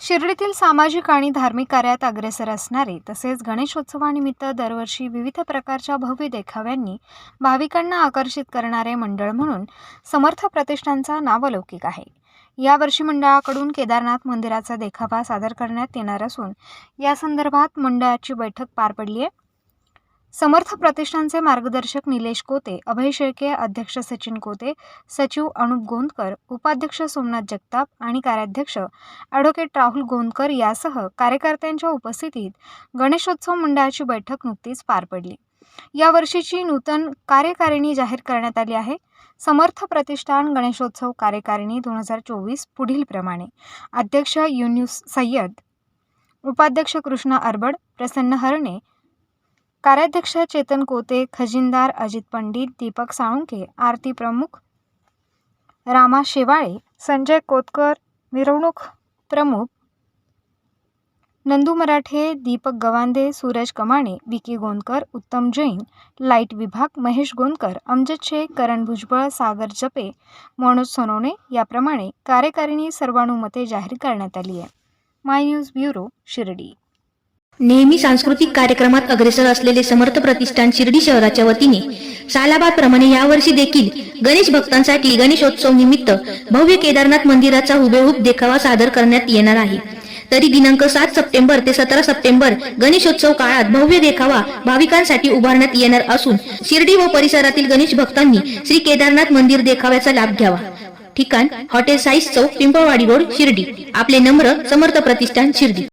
शिर्डीतील सामाजिक आणि धार्मिक कार्यात अग्रेसर असणारे तसेच गणेशोत्सवानिमित्त दरवर्षी विविध प्रकारच्या भव्य देखाव्यांनी भाविकांना आकर्षित करणारे मंडळ म्हणून समर्थ प्रतिष्ठानचा नावलौकिक आहे. यावर्षी मंडळाकडून केदारनाथ मंदिराचा देखावा सादर करण्यात येणार असून या संदर्भात मंडळाची बैठक पार पडली आहे. समर्थ प्रतिष्ठानचे मार्गदर्शक निलेश कोते अभय शेळके अध्यक्ष सचिन कोते सचिव अनुप गोंदकर उपाध्यक्ष सोमनाथ जगताप आणि कार्याध्यक्ष ॲडव्होकेट राहुल गोंदकर यासह कार्यकर्त्यांच्या उपस्थितीत गणेशोत्सव मंडळाची बैठक नुकतीच पार पडली. या वर्षीची नूतन कार्यकारिणी जाहीर करण्यात आली आहे. समर्थ प्रतिष्ठान गणेशोत्सव कार्यकारिणी दोन हजार चोवीस पुढीलप्रमाणे अध्यक्ष युन्यूस सय्यद उपाध्यक्ष कृष्णा अरबड प्रसन्न हरणे कार्याध्यक्ष चेतन कोते खजिनदार अजित पंडित दीपक साळुंके आरती प्रमुख रामा शेवाळे संजय कोतकर मिरवणूक प्रमुख नंदू मराठे दीपक गवांदे सूरज कमाणे विकी गोंदकर उत्तम जैन लाइट विभाग महेश गोंदकर अमजद शेख करण भुजबळ सागर जपे मनोज सोनवणे याप्रमाणे कार्यकारिणी सर्वानुमते जाहीर करण्यात आली आहे. My news bureau Shirdi. नेहमी सांस्कृतिक कार्यक्रमात अग्रेसर असलेले समर्थ प्रतिष्ठान शिर्डी शहराच्या वतीने. सालाबादप्रमाणे यावर्षी देखील गणेश भक्तांसाठी गणेशोत्सव निमित्त भव्य केदारनाथ मंदिराचा हुबेहूब देखावा सादर करण्यात येणार आहे. तरी दिनांक सात सप्टेंबर ते सतरा सप्टेंबर गणेशोत्सव काळात भव्य देखावा भाविकांसाठी उभारण्यात येणार असून शिर्डी व परिसरातील गणेश भक्तांनी श्री केदारनाथ मंदिर देखाव्याचा लाभ घ्यावा. ठिकाण हॉटेल साईज चौक पिंपळवाडी रोड शिर्डी. आपले नम्र समर्थ प्रतिष्ठान शिर्डी.